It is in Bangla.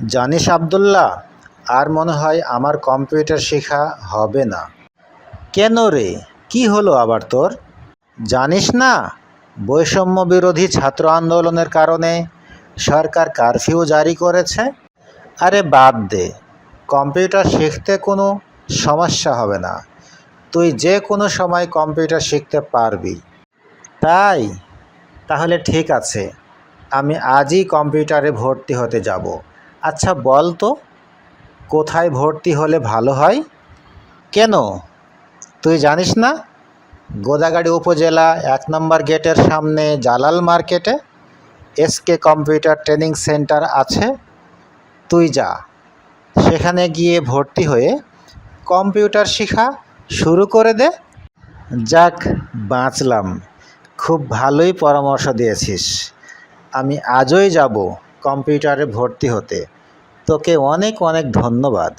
জানিস আবদুল্লাহ, আর মনে হয় আমার কম্পিউটার শেখা হবে না। কেন রে? কি হলো আবার তোর? জানিস না, বৈষম্য বিরোধী ছাত্র আন্দোলনের কারণে সরকার কারফিউ জারি করেছে? আরে বাদ দে, কম্পিউটার শিখতে কোনো সমস্যা হবে না। তুই যে কোনো সময় কম্পিউটার শিখতে পারবি। তাই? তাহলে ঠিক আছে, আমি আজই কম্পিউটারে ভর্তি হতে যাব। আচ্ছা বল তো, কোথায় ভর্তি হলে ভালো হয়? কেন? তুই জানিস না? গোদাগাড়ি উপজেলা এক নম্বর গেটের সামনে জালাল মার্কেটে এসকে কম্পিউটার ট্রেনিং সেন্টার আছে। তুই যা। সেখানে গিয়ে ভর্তি হয়ে কম্পিউটার শেখা শুরু করে দে। যাক, বাঁচলাম। খুব ভালোই পরামর্শ দিয়েছিস। আমি আজই যাব। কম্পিউটারে ভর্তি হতে। তোকে অনেক অনেক ধন্যবাদ।